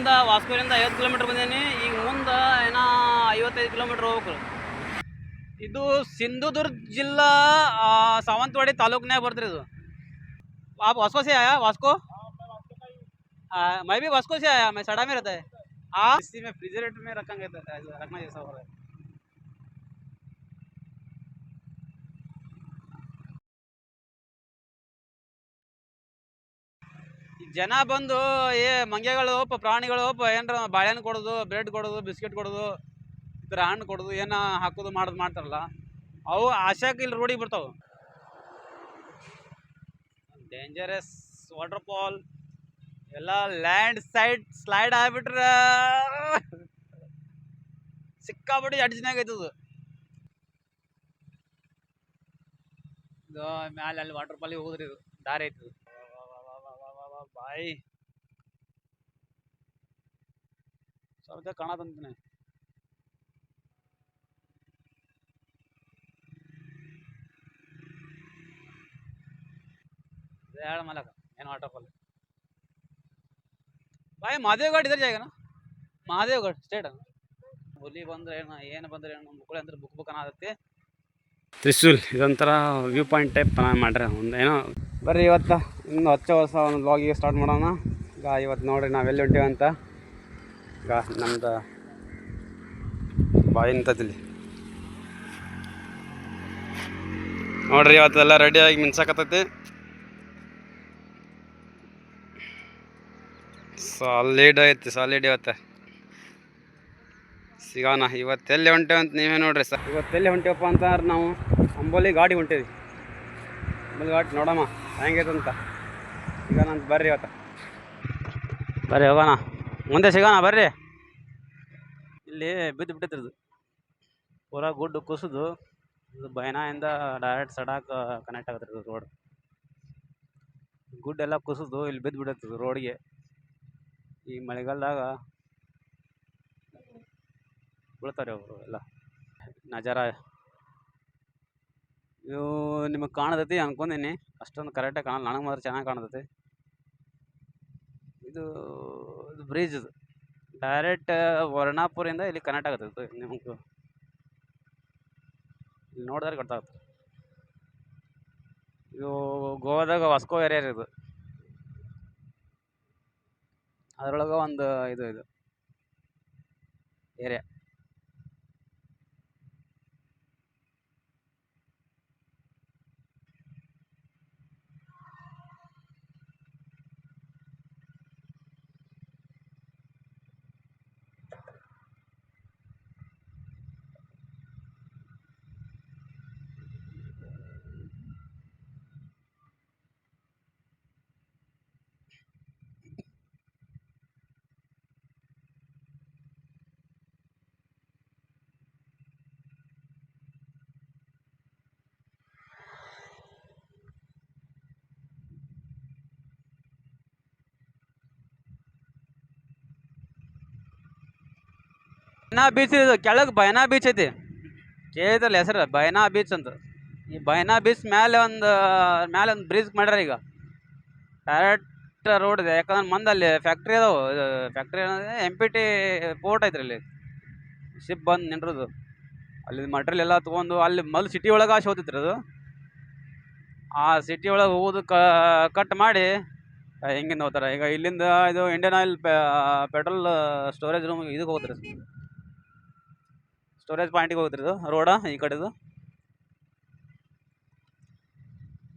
ಇಲ್ಲಿಂದ ವಾಸ್ಕೋಲಿಂದ ಐವತ್ತು ಕಿಲೋಮೀಟ್ರ್ ಬಂದೀನಿ ಈಗ ಮುಂದೆ ಏನೋ ಐವತ್ತೈದು ಕಿಲೋಮೀಟ್ರ್ ಹೋಗ್ಬೇಕು ಇದು ಸಿಂಧುದುರ್ಗ ಜಿಲ್ಲಾ ಆ, ಸಾವಂತವಾಡಿ ತಾಲೂಕ್ನಾಗ ಬರ್ತೀರಿ ಇದು आप वास्को से आया वास्को हाँ, मैं भी वास्को से आया मैं सड़ा में रहता है हाँ इसी में फ्रिजरेटर में रखेंगे तो ऐसा रखना जैसा हो रहा है ಜನ ಬಂದು, ಏ, ಮಂಗೆಗಳು ಪ ಪ್ರಾಣಿಗಳು ಪ ಏನಾರ ಬಾಳೆಹಣ್ಣು ಕೊಡೋದು, ಬ್ರೆಡ್ ಕೊಡೋದು, ಬಿಸ್ಕೆಟ್ ಕೊಡೋದು, ಈ ಥರ ಹಣ್ಣು ಕೊಡೋದು, ಏನೋ ಹಾಕೋದು, ಮಾಡೋದು ಮಾಡ್ತಾರಲ್ಲ, ಅವು ಆಶಾಕ್ ಇಲ್ಲಿ ರೋಡಿಗೆ ಬರ್ತಾವೆ ಡೇಂಜರಸ್ ವಾಟರ್ ಫಾಲ್ ಎಲ್ಲ ಲ್ಯಾಂಡ್ ಸೈಡ್ ಸ್ಲೈಡ್ ಆಗ್ಬಿಟ್ರೆ ಸಿಕ್ಕಾಬಿಟ್ಟು ಅಡ್ಜಿನಾಗ ಐತದು ಇದು ಮ್ಯಾಲೆ ಅಲ್ಲಿ ವಾಟರ್ ಫಾಲಿಗೆ ಹೋದ್ರಿ ಇದು, ದಾರಿ ಐತಿ ಬಾಯ್ ಸ್ವಲ್ಪ ಕಾಣತಂತೀನಿ ಹೇಳ ಮಲಕ, ಏನು ವಾಟರ್ ಫಾಲ್ ಬಾಯ್ ಮಹಾದೇವ್ಗಢ ಇದ್ರ ಜಾಗನ? ಮಹಾದೇವ್ಗಢ ಸ್ಟೇಟ್ ಹುಲಿ ಬಂದ್ರೆ ಏನು ಏನು ಬಂದ್ರೆ ಏನು ಮುಕ್ಕಳಿ ಅಂದ್ರೆ ಬುಕ್ ಬುಕ್ ಅನ್ನತೈತಿ ತ್ರಿಶೂಲ್, ಇದೊಂಥರ ವ್ಯೂ ಪಾಯಿಂಟ್ ಟೈಪ್ ಮಾಡ್ರಿ ಒಂದು ಏನೋ. ಬರ್ರಿ ಇವತ್ತು, ಇನ್ನು ಹಚ್ಚ ವರ್ಷ ಒಂದು ಬ್ಲಾಗಿಗೆ ಸ್ಟಾರ್ಟ್ ಮಾಡೋಣ. ಈಗ ಇವತ್ತು ನೋಡ್ರಿ ನಾವೆಲ್ಲಿ ಅಂತ. ಈಗ ನಮ್ದು ಬಾಯಿ ನಿಂತದಿಲ್ಲಿ ನೋಡ್ರಿ ಇವತ್ತೆಲ್ಲ ರೆಡಿಯಾಗಿ ಮಿನ್ಸಾಕತ್ತೈತಿ ಸಾಲಿಡ್ ಐತಿ ಸಾಲಿಡ್ ಇವತ್ತು. ಸಿಗೋಣ, ಇವತ್ತೆಲ್ಲಿ ಹೊಂಟೇವೆ ಅಂತ ನೀವೇ ನೋಡ್ರಿ ಸರ್. ಇವತ್ತೆಲ್ಲಿ ಹೊಂಟೇವಪ್ಪ ಅಂತಂದ್ರೆ ನಾವು ಅಂಬೋಲಿ ಗಾಡಿ ಹೊಂಟೇವಿ. ಅಂಬೋಲಿ ಗಾಡಿ ನೋಡಮ್ಮ, ಹೆಂಗೈತೆ ಅಂತ. ಸಿಗೋಣ ಅಂತ ಬರ್ರಿ ಇವತ್ತು. ಬರ್ರಿ, ಹೋಗೋಣ. ಮುಂದೆ ಸಿಗೋಣ, ಬರ್ರಿ. ಇಲ್ಲಿ ಬಿದ್ದು ಬಿಟ್ಟಿದ್ರದು ಪೂರಾ ಗುಡ್ಡು ಕುಸಿದು, ಇದು ಬೈನಾಯಿಂದ ಡೈರೆಕ್ಟ್ ಸಡಾಕ್ ಕನೆಕ್ಟ್ ಆಗತ್ತೆ ಇದು ರೋಡ್ ಗುಡ್ಡೆಲ್ಲ ಕುಸಿದು, ಇಲ್ಲಿ ಬಿದ್ದು ಬಿಡತ್ತದು ರೋಡ್ಗೆ ಈ ಮಳೆಗಾಲದಾಗ ಬೀಳ್ತಾರೆ ಅವರು ಎಲ್ಲ. ನಜಾರ. ಇವು ನಿಮಗೆ ಕಾಣತೈತಿ ಅನ್ಕೊಂಡೀನಿ. ಅಷ್ಟೊಂದು ಕರೆಕ್ಟಾಗಿ ಕಾಣಲ್ಲ. ನನಗೆ ಮಾತ್ರ ಚೆನ್ನಾಗಿ ಕಾಣತೈತಿ. ಇದು ಇದು ಬ್ರಿಡ್ಜ್ ಇದು. ಡೈರೆಕ್ಟ್ ವರ್ಣಾಪುರಿಂದ ಇಲ್ಲಿ ಕನೆಕ್ಟ್ ಆಗತ್ತೆ ನಿಮಗೆ. ಇಲ್ಲಿ ನೋಡಿದ್ರೆ ಗೊತ್ತಾಗುತ್ತೆ. ಇದು ಗೋವಾದಾಗ ವಾಸ್ಕೋ ಏರಿಯಾ ಇದು. ಅದರೊಳಗೆ ಒಂದು ಇದು ಇದು. ಏರಿಯಾ ಬೈನಾ ಬೀಚ್ ಇದು ಕೆಳಗೆ ಬೈನಾ ಬೀಚ್ ಐತಿ. ಕೇಳಿದ್ರಲ್ಲ ಹೆಸರು, ಬೈನಾ ಬೀಚ್ ಅಂತ ಈ ಬೈನಾ ಬೀಚ್ ಮೇಲೆ ಒಂದು ಮೇಲೆ ಒಂದು ಬ್ರಿಡ್ಜ್ ಮಾಡ್ಯಾರ ಈಗ. ಡೈರೆಕ್ಟ್ ರೋಡ್ ಇದೆ. ಯಾಕಂದ್ರೆ ಮಂದ ಅಲ್ಲಿ ಫ್ಯಾಕ್ಟ್ರಿ ಅದಾವು. Factory factory M P T port ಐತ್ರಿ ಅಲ್ಲಿ. ಶಿಪ್ ಬಂದು ನಿಂಡ್ರದು ಅಲ್ಲಿ ಮಟ್ರಿಯಲ್ ಎಲ್ಲ ತೊಗೊಂಡು ಅಲ್ಲಿ ಮೊದಲು ಸಿಟಿ ಒಳಗೆ ಆಶೆ ಹೋಗ್ತಿತ್ರಿ ಅದು. ಆ ಸಿಟಿ ಒಳಗೆ ಹೋಗೋದು ಕಟ್ ಮಾಡಿ ಹೆಂಗಿಂದ ಹೋಗ್ತಾರೆ. ಈಗ ಇಲ್ಲಿಂದ ಇದು Indian Oil petrol storage room ಇದಕ್ಕೆ ಹೋಗ್ತಾರೆ. ಸ್ಟೋರೇಜ್ ಪಾಯಿಂಟಿಗೆ ಹೋಗುತ್ತೆ ಇದು, ರೋಡ ಈ ಕಡೆದು.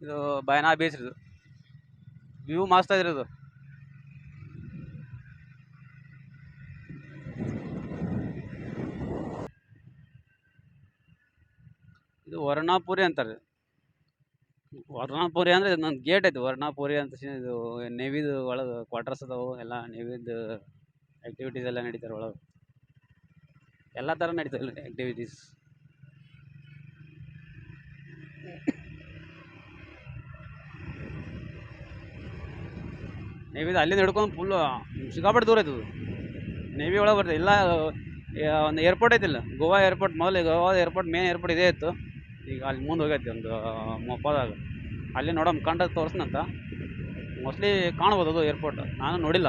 ಇದು ಬಯನಾ ಬೀಚ್ ಇದು ವ್ಯೂ ಮಸ್ತ್ ಇದು ಇದು ವರ್ಣಾಪುರಿ ಅಂತಾರೆ. ವರ್ಣಾಪುರಿ ಅಂದರೆ ನನ್ನ ಗೇಟ್ ಐತೆ, ವರ್ಣಾಪುರಿ ಅಂತ ಇದು ನೇವಿದು ಒಳಗೆ ಕ್ವಾರ್ಟರ್ಸ್ ಅದಾವು, ಎಲ್ಲ ನೇವಿದು ಆ್ಯಕ್ಟಿವಿಟೀಸ್ ಎಲ್ಲ ನಡೀತಾರೆ ಒಳಗೆ. ಎಲ್ಲ ಥರ ನಡೀತದೆ ಆ್ಯಕ್ಟಿವಿಟೀಸ್ ನೇವಿ ಅಲ್ಲಿಂದ ಹಿಡ್ಕೊಂಡು ಫುಲ್ಲು ಸಿಕ್ಕಾಪಟ್ಟೆ ದೂರ ಆಯ್ತದ. ನೇವಿ ಒಳಗೆ ಬರ್ತದೆ. ಇಲ್ಲ ಒಂದು ಏರ್ಪೋರ್ಟ್ ಐತಿಲ್ಲ. ಗೋವಾ ಏರ್ಪೋರ್ಟ್ ಮೊದಲು ಗೋವಾ ಏರ್ಪೋರ್ಟ್ ಮೇನ್ ಏರ್ಪೋರ್ಟ್ ಇದೇ ಇತ್ತು. ಈಗ ಅಲ್ಲಿ ಮುಂದೆ ಹೋಗೈತಿ ಒಂದು ಮೊಪ್ಪದಾಗ. ಅಲ್ಲಿ ನೋಡಮ್ ಕಂಡ ತೋರಿಸ್ನಂತ ಮೋಸ್ಟ್ಲಿ ಕಾಣ್ಬೋದು ಅದು ಏರ್ಪೋರ್ಟ್ ನಾನು ನೋಡಿಲ್ಲ.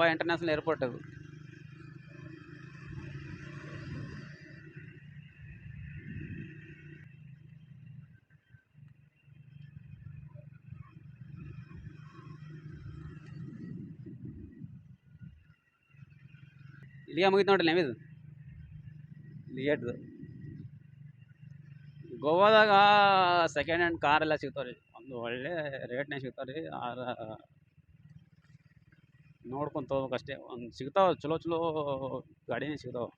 ಗೋವಾ ಇಂಟರ್ನ್ಯಾಷನಲ್ ಏರ್ಪೋರ್ಟ್ ಅದು. ಇಲ್ಲಿಗೆ ಮುಗಿತು ನೋಡ್ರಿ ನಮಿದು. ಲಿಯೇಟ್ದು ಗೋವಾದಾಗ ಸೆಕೆಂಡ್ ಹ್ಯಾಂಡ್ ಕಾರ್ ಎಲ್ಲ ಸಿಗ್ತಾವೆ ರೀ ಒಂದು ಒಳ್ಳೆ ರೇಟ್ನಾಗ ಸಿಗ್ತಾವೆ ರೀ ಆರ ನೋಡ್ಕೊಂತ ಹೋಗ್ಬೇಕು ಅಷ್ಟೇ. ಒಂದು ಸಿಗ್ತಾವೆ, ಚಲೋ ಚಲೋ ಗಾಡಿನೇ ಸಿಗ್ತಾವೆ.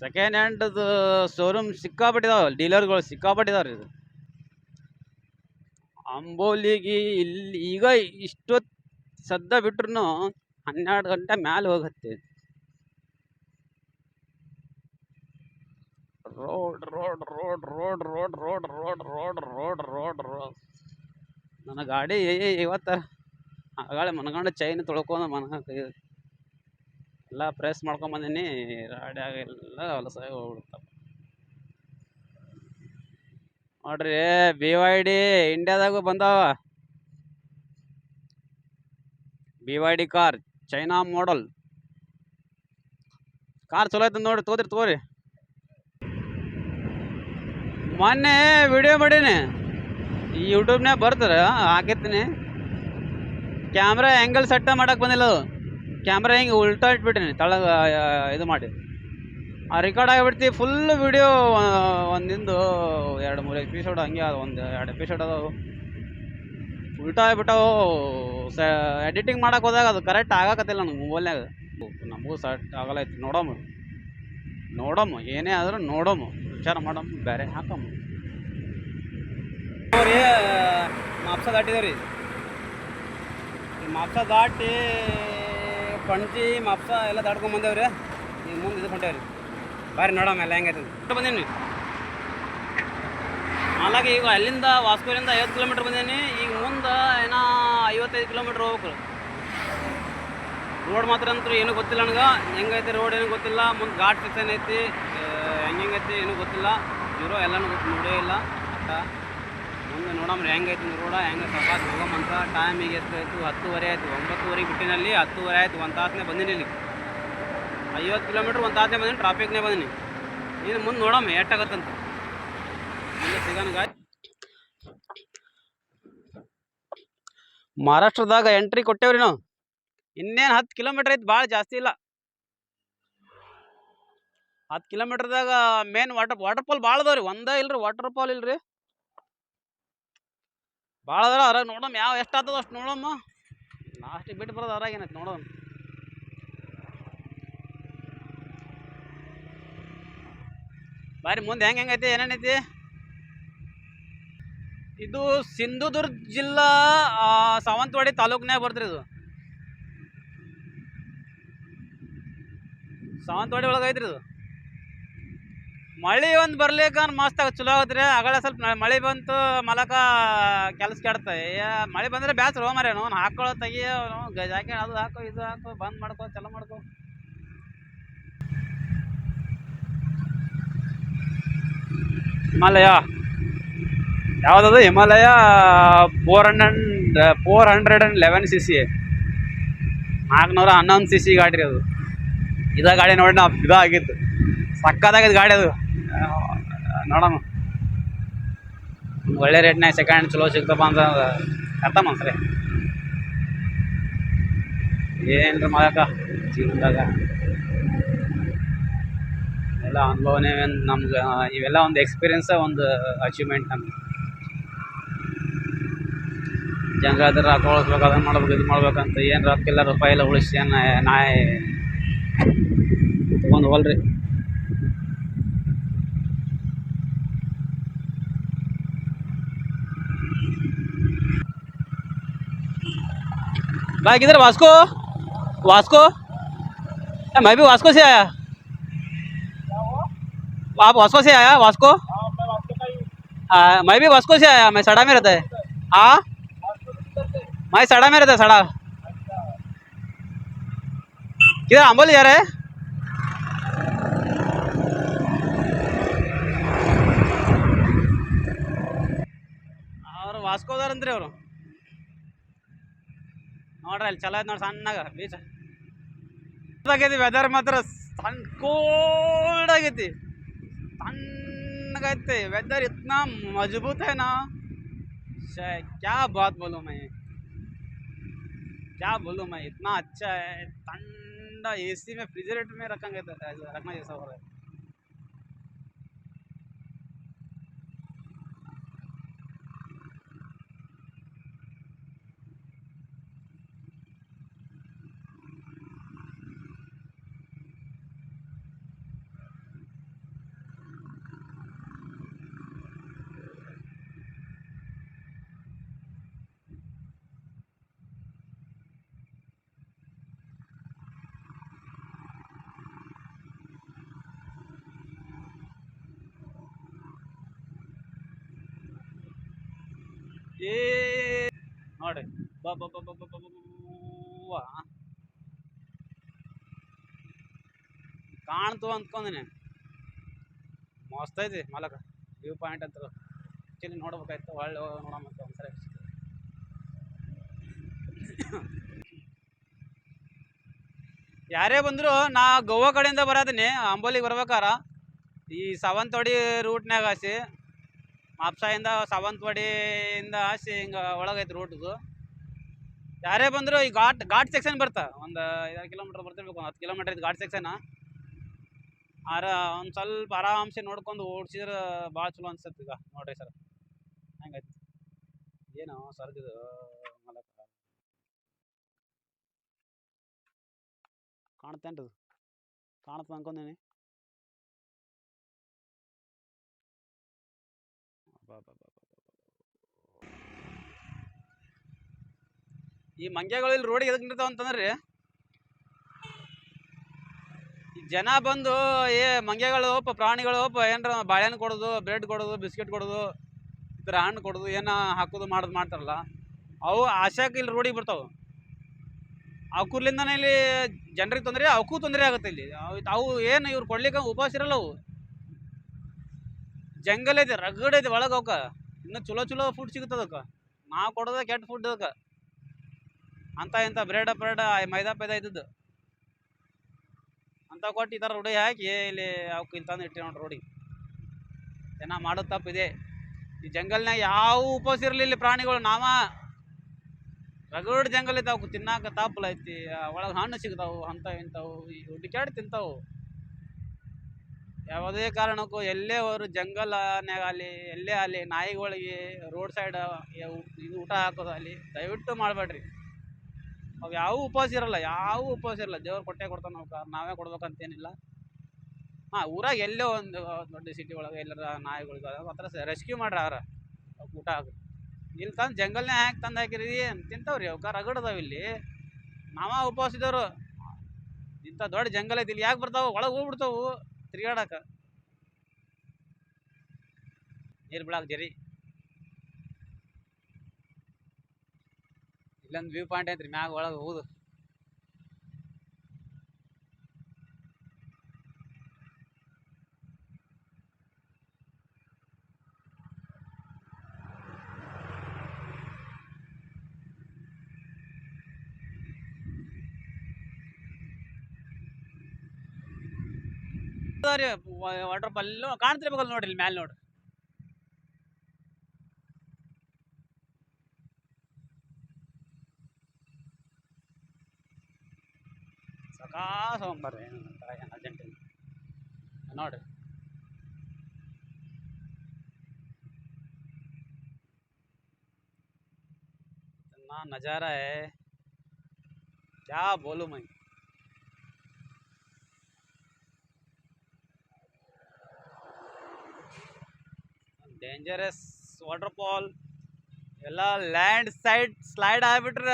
ಸೆಕೆಂಡ್ ಹ್ಯಾಂಡ್ದು ಶೋರೂಮ್ ಸಿಕ್ಕಾಪಟ್ಟಿದಾವೆ, ಡೀಲರ್ಗಳು ಸಿಕ್ಕಾಪಟ್ಟಿದಾವೆ ರೀ ಇದು. ಅಂಬೋಲಿಗೆ ಇಲ್ಲಿ ಈಗ ಇಷ್ಟೊತ್ತು ಸದ್ದ ಬಿಟ್ರು ಹನ್ನೆರಡು ಗಂಟೆ ಮ್ಯಾಲೆ ಹೋಗತ್ತೆ. Road road road road road road road road road road road ನನ್ನ ಗಾಡಿ ಇವತ್ತ ಆಗಾಳೆ ಮನ್ಕೊಂಡು ಚೈನ್ ತೊಳ್ಕೊಂಡು ಮನ ಎಲ್ಲ ಪ್ರೆಸ್ ಮಾಡ್ಕೊಂಬಂದೀನಿ ರಾಡ್ಯಾಗ ಎಲ್ಲ ಹೊಲಸಾಗಿ ಹೋಗ್ಬಿಡ್ತಾವ ನೋಡ್ರಿ ಬಿ ವೈ ಡಿ ಇಂಡಿಯಾದಾಗೂ ಬಂದಾವ. B Y D car China model car ಚಲೋ ಐತೆ ನೋಡ್ರಿ ತೋದ್ರಿ ತಗೋರಿ. ಮೊನ್ನೆ ವಿಡಿಯೋ ಮಾಡೀನಿ. ಯೂಟ್ಯೂಬ್ನಾಗ ಬರ್ತಾರೆ ಹಾಕಿರ್ತೀನಿ. ಕ್ಯಾಮ್ರಾ ಆ್ಯಂಗಲ್ ಸೆಟ್ ಮಾಡಕ್ಕೆ ಬಂದಿಲ್ಲ ಅದು. ಕ್ಯಾಮ್ರಾ ಹಿಂಗೆ ಉಲ್ಟಾ ಇಟ್ಬಿಟ್ಟಿನಿ ತಳಗ ಇದು ಮಾಡಿ. ಆ ರೆಕಾರ್ಡ್ ಆಗಿಬಿಡ್ತಿ ಫುಲ್ ವಿಡಿಯೋ ಒಂದಿಂದು, ಎರಡು, ಮೂರು ಎಪಿಸೋಡ್ ಹಂಗೆ ಅದು ಒಂದು, ಎರಡು ಎಪಿಸೋಡ್ ಅದಾವು ಉಲ್ಟಾ ಆಗಿಬಿಟ್ಟವು, ಸ ಎಡಿಟಿಂಗ್ ಮಾಡಕ್ಕೆ ಹೋದಾಗ ಅದು ಕರೆಕ್ಟ್ ಆಗಕತ್ತಿಲ್ಲ ಮೊಬೈಲ್ ಮೊಬೈಲ್ನಾಗ ನಮಗೂ ಸೆಟ್ ಆಗಲ್ಲ ನೋಡಮ್ಮ ನೋಡಮ್ಮ ಏನೇ ಆದರೂ ನೋಡಮ್ಮ ವಿಚಾರ ಮಾಡಮ್ಮ ಬೇರೆ ಹಾಕಮ್ಮ ರೀ ಮಾಪ್ಸ ದಾಟಿದೇವ್ ರೀ ಮಾಪ್ಸ ದಾಟಿ ಪಣಜಿ ಮಾಪ್ಸ ಎಲ್ಲ ದಾಟ್ಕೊಂಡ್ ಬಂದೇವ್ರಿ. ಈಗ ಮುಂದೆ ಇದು ಹೊಂಟೇವ್ರಿ. ಬಾರಿ ನೋಡಮ್ಮ ಎಲ್ಲ ಹೆಂಗೈತೆ ಬಂದೀನಿ ಮಾಲಾಗಿ ಈಗ ಅಲ್ಲಿಂದ ವಾಸ್ಕೋರಿಂದ ಐವತ್ತು ಕಿಲೋಮೀಟ್ರ್ ಬಂದೇನಿ. ಈಗ ಮುಂದೆ ಏನೋ ಐವತ್ತೈದು ಕಿಲೋಮೀಟ್ರ್ ಹೋಗ್ಬೇಕು. ರೋಡ್ ಮಾತ್ರ ಅಂತೂ ಏನೂ ಗೊತ್ತಿಲ್ಲ ನನಗೆ. ಹೆಂಗೈತೆ ರೋಡ್ ಏನೂ ಗೊತ್ತಿಲ್ಲ. ಮುಂದೆ ಘಾಟ್ ಸೆಕ್ಷನ್ ಐತಿ. ಹೆಂಗೆ ಹೆಂಗೈತಿ ಏನೂ ಗೊತ್ತಿಲ್ಲ. ಜೀರೋ ಎಲ್ಲನೂ ಗೊತ್ತು ನೋಡೇ ಇಲ್ಲ. ಮುಂದೆ ನೋಡಮ್ರಿ ಹೆಂಗೈತಿ ರೋಡ, ಹೆಂಗೆ ಟೈಮ್ ಈಗ ಎಷ್ಟು ಆಯಿತು? ಹತ್ತುವರೆ ಆಯಿತು. ಒಂಬತ್ತುವರೆಗೆ ಬಿಟ್ಟಿನಲ್ಲಿ, ಹತ್ತುವರೆ ಆಯಿತು. ಒಂದು ತಾಸನೇ ಬಂದಿನಿ ಇಲ್ಲಿ. ಐವತ್ತು ಕಿಲೋಮೀಟ್ರ್ ಒಂದು ತಾಸನೇ ಬಂದಿನಿ ಟ್ರಾಫಿಕ್ನೇ ಬಂದಿನಿ. ಇನ್ನು ಮುಂದೆ ನೋಡಮ್ಮ ಎಷ್ಟಾಗತ್ತಂತ ಮುಂದೆ ಸಿಗೋಣ ಮಹಾರಾಷ್ಟ್ರದಾಗ ಎಂಟ್ರಿ ಕೊಟ್ಟೇವ್ರಿ ನಾವು. ಇನ್ನೇನು ಹತ್ತು ಕಿಲೋಮೀಟ್ರ್ ಐತಿ ಭಾಳ ಜಾಸ್ತಿ ಇಲ್ಲ. ಹತ್ತು ಕಿಲೋಮೀಟ್ರ್ದಾಗ ಮೇನ್ ವಾಟರ್ ವಾಟರ್ ಫಾಲ್ ಭಾಳ ಅದಾವ ರೀ ಒಂದೇ ಇಲ್ರಿ ವಾಟರ್ ಫಾಲ್ ಇಲ್ರಿ. ಭಾಳ ಅದ್ರ ಅದ್ರಾಗ ನೋಡಮ್ಮ ಯಾವ ಎಷ್ಟು ಆಗ್ತದ ಅಷ್ಟು ನೋಡಮ್ಮ ಲಾಸ್ಟಿಗೆ ಬಿಟ್ಟು ಬರೋದು ಅದ್ರಾಗ ಏನೈತಿ ನೋಡೋಣ ಬಾರಿ ಮುಂದೆ ಹೆಂಗೆ ಹೆಂಗೈತಿ ಏನೇನೈತಿ ಇದು ಸಿಂಧುದುರ್ಗ ಜಿಲ್ಲಾ ಸಾವಂತವಾಡಿ ತಾಲೂಕ್ನ್ಯಾಗ ಬರ್ತ್ರಿ ಇದು. ಸಾವಂತವಾಡಿ ಒಳಗೆ ಐತ್ರಿ ಇದು. ಮಳೆ ಒಂದು ಬರ್ಲಿಕ್ಕ ಮಸ್ತ್ ಆಗ ಚಲೋ ಆಗತ್ರಿ. ಆಗಳ ಸ್ವಲ್ಪ ಮಳೆ ಬಂತು ಮಲಕ ಕೆಲಸ ಕೆಡ್ತ. ಮಳೆ ಬಂದ್ರೆ ಬ್ಯಾಸ್ರ ರೋ ಮರ ನಾವು ಹಾಕೊಳ್ಳೋ ತೆಗಿಯೋ ಜಾಕೆಟ್ ಅದು ಹಾಕೋ, ಇದು ಹಾಕೋ, ಬಂದ್ ಮಾಡ್ಕೋ, ಚಲೋ ಮಾಡ್ಕೋ. ಹಿಮಾಲಯ. ಯಾವುದದು? Himalaya four hundred four hundred and eleven C C. ನಾಲ್ಕುನೂರ ಹನ್ನೊಂದು ಸಿ ಸಿ ಗಾಡಿ ಅದು. ಇದ ಗಾಡಿ ನೋಡಿ ನಾ ಇದಾಗಿತ್ತು ಸಕ್ಕದಾಗಿದ್ದು ಗಾಡಿ ಅದು. ಒಂದ್ ಒಳ್ಳೆ ರೇಟ್ನಾಗ ಸೆಕೆಂಡ್ ಚಲೋ ಸಿಗ್ತಪ್ಪ ಅಂತ ಅರ್ಥ ಮನ್ಸ್ರಿ ಏನ್ರಿ ಮಾಡಕ ಜೀವನದಾಗ. ಎಲ್ಲ ಅನುಭವನೇ ನಮ್ಗೆ. ಇವೆಲ್ಲ ಒಂದು ಎಕ್ಸ್ಪೀರಿಯನ್ಸ ಒಂದು ಅಚೀವ್ಮೆಂಟ್ ನಮ್ಗೆ. ಜಂಗಾದ್ರ ಹಾಕೊಳ್ಸ್ಬೇಕು ಅದನ್ನು ಮಾಡ್ಬೇಕು, ಇದು ಮಾಡ್ಬೇಕಂತ ಏನು ರೊಕ್ಕ ಇಲ್ಲ ರೂಪಾಯಿ ಎಲ್ಲ ಉಳಿಸಿ ಏನು ನಾಯಿ ತೊಗೊಂಡು ಹೋಗಲ್ರಿ. भाई किधर वास्को? वास्को? ए, मैं भी वास्को से आया। आप वास्को से आया वास्को? हाँ मैं भी वास्को से आया मैं सड़ा में रहता है। हाँ? मैं सड़ा में रहता है सड़ा। किधर आंबोल जा रहे है? और वास्को उधर अंदर और। ನೋಡ್ರಿ ಅಲ್ಲಿ ಚಲೋ ಐತೆ ನೋಡಿ ಸಣ್ಣಗ ಬೀಚ್ ಆಗೈತಿ ವೆದರ್ ಮಾತ್ರ ಸಣ್ಣ ಕೋಲ್ಡ್ ಆಗೈತಿ ತಣ್ಣಗೈತಿ ವೆದರ್ ಇತ್ನಾ मजबूत है ना शे, क्या बात बोलूं मैं क्या बोलूं मैं इतना अच्छा है ठंडा एसी में फ्रिजरेटर में रखेंगे तो ऐसा- रखना जैसा हो रहा है ಕಾಣ್ತು ಅಂದ್ಕೊಂಡಿನಿ. ಮಸ್ತ್ ಐತಿ ಮಲಕ. ವ್ಯೂ ಪಾಯಿಂಟ್ ಅಂತ ಆ್ಯಕ್ಚುಲಿ ನೋಡ್ಬೇಕಾಯ್ತು, ಒಳ್ಳೆ ನೋಡೋಣ ಒಂದ್ಸರಿ ಯಾರೇ ಬಂದ್ರು, ನಾ ಗೋವಾ ಕಡೆಯಿಂದ ಬರತೀನಿ. ಅಂಬೋಲಿಗೆ ಬರ್ಬೇಕಾರ. ಈ ಸಾವಂತವಾಡಿ ರೂಟ್ನ್ಯಾಗ ಆಸಿ. ಮಾಪ್ಸಾಯಿಂದ ಸಾವಂತವಾಡಿಯಿಂದ ಆಸಿ ಹಿಂಗೆ ಒಳಗೈತೆ ರೂಟ್ದು ಯಾರೇ ಬಂದರೂ ಈ ಘಾಟ್ ಘಾಟ್ ಸೆಕ್ಷನ್ ಬರ್ತಾ. ಒಂದು ಐದಾರು ಕಿಲೋಮೀಟ್ರ್ ಬರ್ತಿರ್ಬೇಕು, ಒಂದು ಹತ್ತು ಕಿಲೋಮೀಟ್ರ್ ಇದು ಘಾಟ್ ಸೆಕ್ಷನ್ ಆರ, ಒಂದು ಸ್ವಲ್ಪ ಆರಾಮ್ಸೆ ನೋಡ್ಕೊಂಡು ಓಡಿಸಿದ್ರೆ ಭಾಳ ಚಲೋ ಅನ್ಸತ್ತೆ ಈಗ. ನೋಡ್ರಿ ಸರ್. ಹೆಂಗೈತಿ? ಏನು ಸರ್ಗದು ಮಲಕ ಕಾಣ್ತೇನ್ರಿ ಕಾಣುತ್ತೆ ಅನ್ಕೊಂಡೀನಿ. ಈ ಮಂಗ್ಯಗಳು ಇಲ್ಲಿ ರೋಡಿಗೆ ಎದಕ್ಕೆ ನಿಂತಾವ ಅಂತಂದ್ರೆ ಜನ ಬಂದು ಏ ಮಂಗ್ಯಗಳು ಪ್ರಾಣಿಗಳು ಏನ್ರ ಬಾಳೆಹಣ್ಣು ಕೊಡೋದು, ಬ್ರೆಡ್ ಕೊಡೋದು, ಬಿಸ್ಕೆಟ್ ಕೊಡೋದು, ಈ ಹಣ್ಣು ಕೊಡೋದು, ಏನ ಹಾಕೋದು ಮಾಡೋದು ಮಾಡ್ತಾರಲ್ಲ, ಅವು ಆಶಾಕ್ ಇಲ್ಲಿ ರೋಡಿಗೆ ಬರ್ತಾವೆ. ಅವಕೂರ್ಲಿಂದನೇ ಇಲ್ಲಿ ಜನರಿಗೆ ತೊಂದರೆ, ಅವಕ್ಕೂ ತೊಂದರೆ ಆಗುತ್ತೆ ಇಲ್ಲಿ. ಅವ್- ಏನು ಇವ್ರು ಕೊಡ್ಲಿಕ್ಕೆ ಉಪವಾಸ ಇರಲ್ಲ ಅವು. ಜಂಗಲ್ ಐತೆ, ರಗಡ್ ಐತೆ ಒಳಗೆ ಅವಕ್ಕ. ಇನ್ನು ಚಲೋ ಚಲೋ ಫುಡ್ ಸಿಗುತ್ತದಕ್ಕ. ನಾವು ಕೊಡೋದ ಕೆಟ್ಟ ಫುಡ್ ಅದಕ್ಕೆ. ಅಂತ ಇಂಥ ಬ್ರೆಡ್ ಬ್ರೆಡ್ ಮೈದಾ ಪೈದಾ ಇದ್ದದ್ದು. ಅಂತ ಕೊಟ್ಟು ಈ ಥರ ರೂಢಿ ಹಾಕಿ ಇಲ್ಲಿ ಅವಕ್ಕೆ ಇಲ್ಲಿ ಇಟ್ಟಿ ನೋಡಿ ರೋಡಿಗೆ ಜನ ಮಾಡೋದು ತಪ್ಪಿದೆ ಈ ಜಂಗಲ್ನಾಗ ಯಾವ ಉಪವಾಸ ಇರಲಿಲ್ಲ ಪ್ರಾಣಿಗಳು. ನಾವ ರಗಡ್ ಜಂಗಲ್ ಅವಕ್ಕೆ ತಿನ್ನಾಕ ತಾಪಲ ಐತಿ. ಒಳಗೆ ಹಣ್ಣು ಸಿಗ್ತಾವು ಅಂತ ಇಂಥವು ಹುಡುಕ್ಯಾಡಿ ತಿಂತಾವು. ಯಾವುದೇ ಕಾರಣಕ್ಕೂ ಎಲ್ಲೇ ಅವರು ಜಂಗಲ್ನಾಗ ಅಲ್ಲಿ, ಎಲ್ಲೇ ಅಲ್ಲಿ ನಾಯಿಗಳಿಗೆ ರೋಡ್ ಸೈಡ್ ಇದು ಊಟ ಹಾಕೋದು ಅಲ್ಲಿ ದಯವಿಟ್ಟು ಮಾಡಬೇಡ್ರಿ. ಅವು ಯಾವ ಉಪವಾಸ ಇರಲ್ಲ, ಯಾವ ಉಪವಾಸ ಇರಲ್ಲ. ದೇವ್ರು ಕೊಟ್ಟೆ ಕೊಡ್ತಾನೆ ನಾವು ನಾವೇ ಕೊಡ್ಬೇಕಂತೇನಿಲ್ಲ. ಹಾಂ, ಊರಾಗ ಎಲ್ಲೋ ಒಂದು ದೊಡ್ಡ ಸಿಟಿ ಒಳಗೆ ಎಲ್ಲರ ನಾಯಿಗಳಿಗೆ ಆ ರೆಸ್ಕ್ಯೂ ಮಾಡ್ರಿ ಅವ್ರ. ಊಟ ಹಾಕಿ ಇಲ್ಲಿ ತಂದು ಜಂಗಲ್ನೇ ಹಾಕಿ ತಂದು ಹಾಕಿರಿ ತಿಂತಾವ್ರಿ ಅವಕ್ಕೆ ರಗಡ್ದಾವ ಇಲ್ಲಿ. ನಾವ ಉಪವಾಸ ಇದ್ದವರು. ಇಂಥ ದೊಡ್ಡ ಜಂಗಲ್ ಐತಿ, ಇಲ್ಲಿ ಯಾಕೆ ಬರ್ತಾವ? ಒಳಗೆ ಹೋಗ್ಬಿಡ್ತಾವು ತಿರ್ಗಾಡಕ ನೀರು ಬಿಡಾಕ ಜರಿ. ಇಲ್ಲೊಂದು ವ್ಯೂ ಪಾಯಿಂಟ್ ಐತ್ರಿ ಮ್ಯಾಗ ಒಳಗೆ ಹೌದು ವಾಟರ್ ಫಾಲ್ ಕಾಣ್ತಿರ್ಬೇಕಲ್ಲ ನೋಡ್ರಿ ಇಲ್ಲಿ ಮ್ಯಾಲೆ ನೋಡ್ರಿ. ಸಕಾಸ ಹೋಗ್ಬರ್ರಿ ಏನು ಅರ್ಜೆಂಟ್ ನೋಡ್ರಿ इतना नज़ारा है क्या बोलूं मैं ಡೇಂಜರಸ್ ವಾಟರ್ ಫಾಲ್ ಎಲ್ಲ ಲ್ಯಾಂಡ್ ಸೈಡ್ ಸ್ಲೈಡ್ ಆಗ್ಬಿಟ್ರ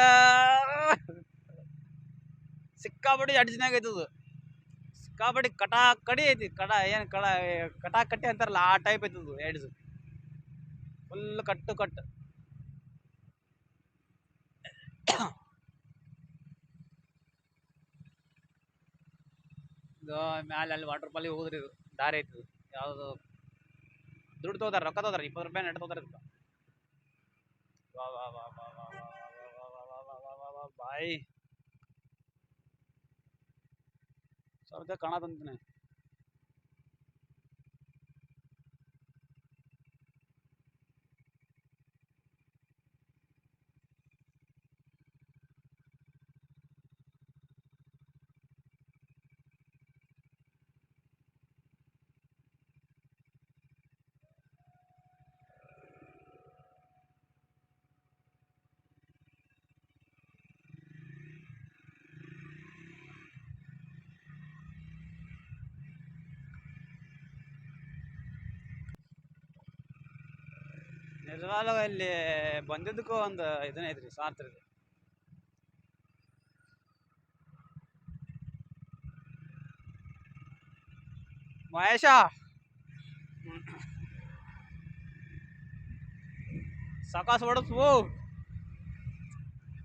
ಸಿಕ್ಕಾಪಟ್ಟಿ ಅಡ್ಜನಾಗ ಐತದು ಸಿಕ್ಕಾಪಟ್ಟಿ ಕಟಾ ಕಡಿ ಐತಿ ಕಡ ಏನು ಕಡ ಕಟಾ ಕಟ್ಟಿ ಅಂತಾರಲ್ಲ ಆ ಟೈಪ್ ಐತದು ಎಡ್ಜು ಫುಲ್ ಕಟ್ಟು ಕಟ್ಟು ಇದು ಮ್ಯಾಲೆ ಅಲ್ಲಿ ವಾಟರ್ ಫಾಲಿಗೆ ಹೋದ್ರಿ ಇದು ದಾರಿ ಐತದು ಯಾವುದು ದುಡ್ಡು ತಗೋತಾರ ರೊಕ್ಕ ತಗೋತಾರ ಇಪ್ಪತ್ತು ರೂಪಾಯಿ ನೆಟ್ ತಗೋತಾರ ಇದಕ್ಕೆ ವಾ ವಾ ವಾ ವಾ ವಾ ವಾ ವಾ ವಾ ವಾ ವಾ ವಾ ಸ್ವರ್ಗ ಕಾಣತಂತೀನಿ ನಿಜವಾಗ್ಲೂ ಇಲ್ಲಿ ಬಂದಿದ್ದಕ್ಕೂ ಒಂದು ಇದನ್ನ ಐತ್ರಿ, ಸ್ವಾರ್ಥ ರೀ. ಮಹೇಶ! ಸಾಕಾಸ್ ಓಡಿಸು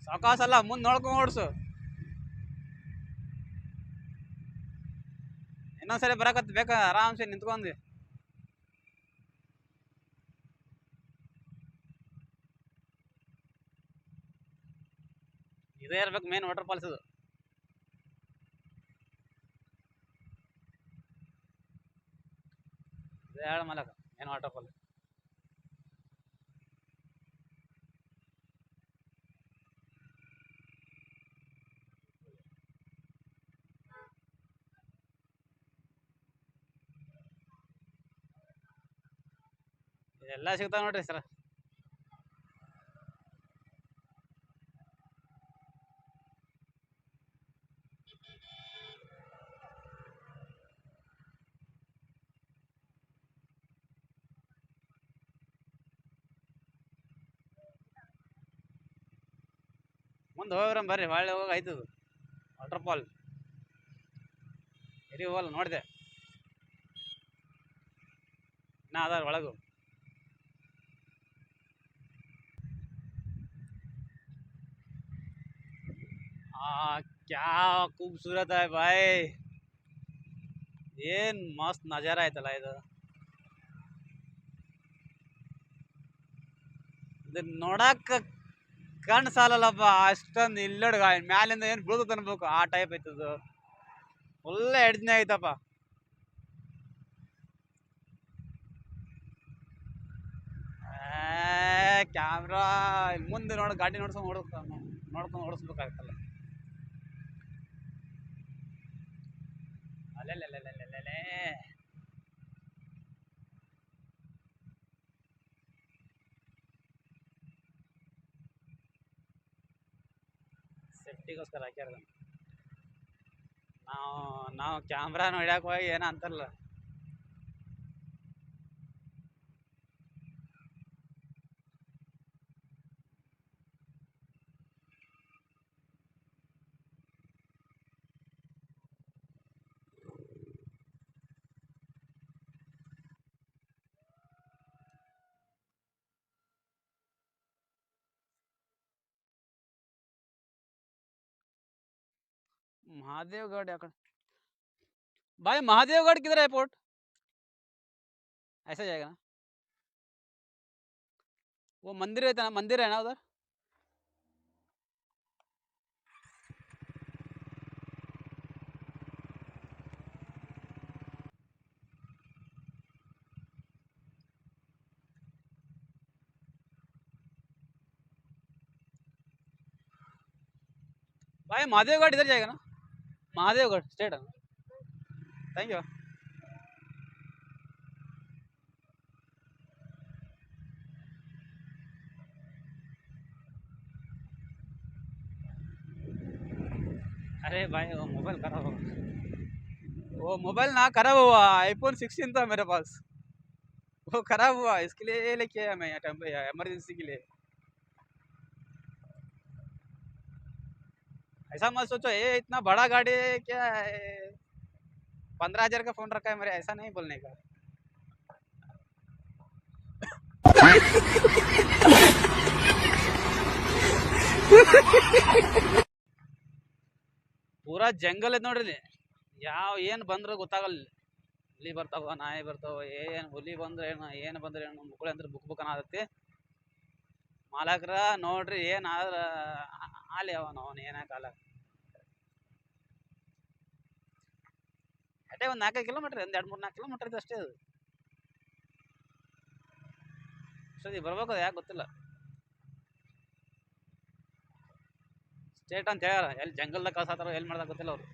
ಸಕಾಸ್ ಅಲ್ಲ, ಮುಂದೆ ನೋಡ್ಕೊಂಡು ಓಡಿಸು ಇನ್ನೊಂದ್ಸರಿ ಬರಕತ್ ಬೇಕಾ, ಆರಾಮ್ಸೆ ನಿಂತ್ಕೊಂಡಿ. ಇದೇ ಇರ್ಬೇಕು ಮೇನ್ ವಾಟರ್ ಫಾಲ್ಸ್ ಇದು. ಹೇಳ ಮಲಕ ಮೇನ್ ವಾಟರ್ ಫಾಲ್ ಎಲ್ಲ ಸಿಗ್ತಾವ ನೋಡ್ರಿ ಸರ್. ಮುಂದೆ ಹೋಗ್ರ ಬರ್ರಿ ಹೊಳ್ಳಿ ಹೋಗಿ ಆಯ್ತದು ವಾಟರ್ ಫಾಲ್ ಎರಿ ಹೋಗಲ್ಲ ನೋಡಿದೆ ನಾ ಅದಾರ ಒಳಗು आ क्या खूबसूरत है भाई ಏನ್ ಮಸ್ತ್ ನಜಾರ ಆಯ್ತಲ್ಲ ಇದು ಇದನ್ನ ನೋಡಕ್ಕ ಕಣ್ ಸಾಲಲ್ಲಪ್ಪ, ಅಷ್ಟೊಂದು ಇಲ್ಲಡ್ಗ ಮ್ಯಾಲಿಂದ ಏನು ಬೀಳ್ದು ಅನ್ಬೇಕು, ಆ ಟೈಪ್ ಐತದು ಒಳ್ಳೆ ಎಡ್ಜ್ನೇ ಐತಪ್ಪ ಕ್ಯಾಮ್ರಾ ಮುಂದೆ ನೋಡ, ಗಾಡಿ ನೋಡ್ಸ್ಕೊಂಡು ಓಡಿಸ್ ನೋಡ್ಕೊಂಡು ಓಡಿಸ್ಬೇಕಾಗತ್ತಲ್ಲ ಅಲೆಲೆಲೆಲೆಲೆಲೆ ಸೇಫ್ಟಿಗೋಸ್ಕರ ಹಾಕ್ಯಾರ. ನಾವು ನಾವು ಕ್ಯಾಮ್ರಾ ನೋಡ್ಯಾಕ ಹೋಗಿ ಏನು ಅಂತಾರಲ್ಲ महादेवगढ़ भाई महादेवगढ़ किधर है एयरपोर्ट ऐसा जाएगा ना? वो मंदिर रहता ना मंदिर है ना उधर? भाई महादेवगढ़ इधर जाएगा ना? महादेवगढ़ स्टेट है थैंक यू अरे भाई, वो मोबाइल खराब हो वो मोबाइल ना खराब हुआ आईफोन सिक्सटीन था मेरे पास। वो खराब हुआ, इसके लिए लेके आया मैं इमरजेंसी के लिए। ऐसा मत सोचो ये इतना बड़ा गाड़ी है क्या है पंद्रह हजार का फोन रखा है मेरे ऐसा नहीं बोलने का ಪೂರಾ ಜಂಗಲ್ ಐತೆ ನೋಡ್ರಿ ಇಲ್ಲಿ ಯಾವ ಏನು ಬಂದ್ರೆ ಗೊತ್ತಾಗಲ್ಲ ಇಲ್ಲಿ. ಹುಲಿ ಬರ್ತಾವ ನಾಯಿ ಬರ್ತಾವ ಏನು ಹುಲಿ ಬಂದ್ರೆ ಏನು ಏನು ಬಂದ್ರೆ ಏನು ಮುಕ್ಕಳು ಅಂದ್ರೆ ಬುಕ್ ಬುಕ್ ಅನ್ನತೈತಿ ಮಾಲಕ್ರ ನೋಡ್ರಿ ಏನಾದ್ರ ಆಲಿ ಅವನು ಅವನು ಏನಾಗಲ್ಲ ಅದೇ ಒಂದು ನಾಲ್ಕೈದು ಕಿಲೋಮೀಟ್ರ್ ಒಂದು ಎರಡು ಮೂರು ನಾಲ್ಕು ಕಿಲೋಮೀಟ್ರ್ ಇದೆ ಅಷ್ಟೇ ಅದು. ಸರಿ ಬರ್ಬೇಕು ಯಾಕೆ ಗೊತ್ತಿಲ್ಲ. ಸ್ಟೇಟ್ ಅಂತ ಹೇಳ್ಯಾರ, ಎಲ್ಲಿ ಜಂಗಲ್ದಾಗ ಕಳ್ಸತ್ತಾರೋ ಎಲ್ಲಿ ಮಾಡ್ದಾಗ ಗೊತ್ತಿಲ್ಲ ಅವರು.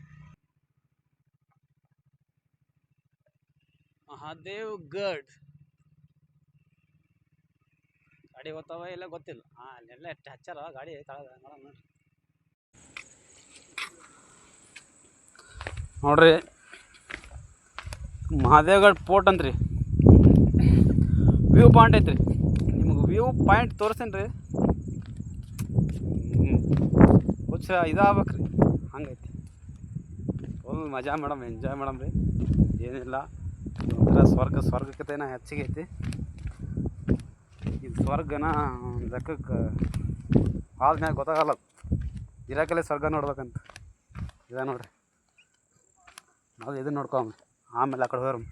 ಮಹಾದೇವ್ ಗಡ್. ಗಾಡಿ ಓದ್ತಾವ ಇಲ್ಲ ಗೊತ್ತಿಲ್ಲ. ಹಾಂ ಅಲ್ಲೆಲ್ಲ ಎಷ್ಟು ಹಚ್ಚಾರ ಗಾಡಿ ತಳಗ ನೋಡೋಣ ನೋಡ್ರಿ. ನೋಡ್ರಿ. ಮಹಾದೇವ್ಗಢ ಪೋರ್ಟ್ ಅಂತ ರೀ ವ್ಯೂ ಪಾಯಿಂಟ್ ಐತ್ರಿ. ನಿಮ್ಗೆ ವ್ಯೂ ಪಾಯಿಂಟ್ ತೋರಿಸ್ತೀನಿ ರೀ ಹುಚ್ಚ ಇದಾಗ್ಬೇಕ್ರಿ. ಹಂಗೈತಿ. ಫುಲ್ ಮಜಾ ಮೇಡಮ್ ಎಂಜಾಯ್ ಮೇಡಮ್ ರೀ. ಏನಿಲ್ಲ. ಒಂಥರ ಸ್ವರ್ಗ ಸ್ವರ್ಗಕ್ಕಿಂತ ಹೆಚ್ಚಿಗೆ ಐತಿ. ಇದು ಸ್ವರ್ಗನ ಒಂದು ಲೆಕ್ಕಕ್ಕೆ ಆದ್ಮೇಲೆ ಗೊತ್ತಾಗಲ್ಲ. ಇರಾಕಲ್ಲೇ ಸ್ವರ್ಗ ನೋಡ್ಬೇಕಂತ. ಇದ ನೋಡ್ರಿ. ನಾವು ಇದನ್ನ ನೋಡ್ಕೊಂಬ ಆಮೇಲೆ ಆ ಕಡೆ ಹೋಗ್ರಮ್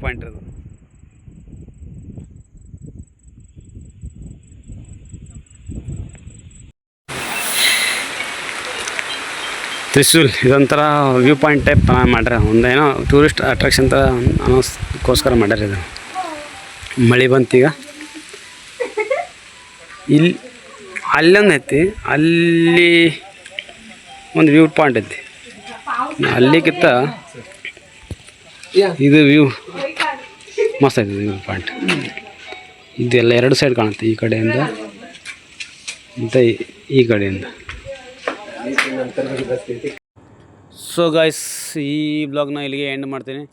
ಪಾಯಿಂಟ್ ಅದು ತ್ರಿಶೂಲ್ ಇದೊಂಥರ ವ್ಯೂ ಪಾಯಿಂಟ್ ಟೈಪ್ ಮಾಡ್ಯಾರ ಒಂದೇನೋ ಟೂರಿಸ್ಟ್ ಅಟ್ರಾಕ್ಷನ್ ಥರ ಅನ್ನೋಸ್ಕೋಸ್ಕರ ಮಾಡ್ಯಾರ ಇದು. ಮಳೆ ಬಂತೀಗ ಇಲ್ಲಿ ಅಲ್ಲೊಂದು ಐತಿ ಅಲ್ಲಿ ಒಂದು ವ್ಯೂ ಪಾಯಿಂಟ್ ಐತಿ. ಅಲ್ಲಿಗಿಂತ ಇದು ವ್ಯೂ ಮಸ್ತ್ ವ್ಯೂ ಪಾಯಿಂಟ್. ಇದೆಲ್ಲ ಎರಡು ಸೈಡ್ ಕಾಣುತ್ತೆ ಈ ಕಡೆಯಿಂದ ಮತ್ತು ಈ ಕಡೆಯಿಂದ. ಸೊ ಗಾಯ್ಸ್ ಈ ಬ್ಲಾಗ್ನ ಇಲ್ಲಿಗೆ ಎಂಡ್ ಮಾಡ್ತೀನಿ.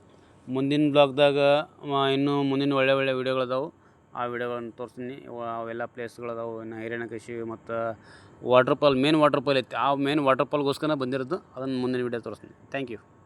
ಮುಂದಿನ ಬ್ಲಾಗ್ದಾಗ ಇನ್ನೂ ಮುಂದಿನ ಒಳ್ಳೆ ಒಳ್ಳೆ ವೀಡಿಯೋಗಳದಾವು ಆ ವಿಡಿಯೋಗಳನ್ನು ತೋರಿಸ್ತೀನಿ. ಅವ- ಅವೆಲ್ಲ ಪ್ಲೇಸ್ಗಳದಾವು ಇನ್ನು ಹಿರಣ್ಯಕಶಿ ಮತ್ತು water fall main water fall ಐತಿ. ಆ ಮೇನ್ ವಾಟ್ರ್ ಫಾಲ್ಗೋಸ್ಕರ ಬಂದಿರೋದು. ಅದನ್ನು ಮುಂದಿನ ವೀಡಿಯೋ ತೋರಿಸ್ತೀನಿ. Thank you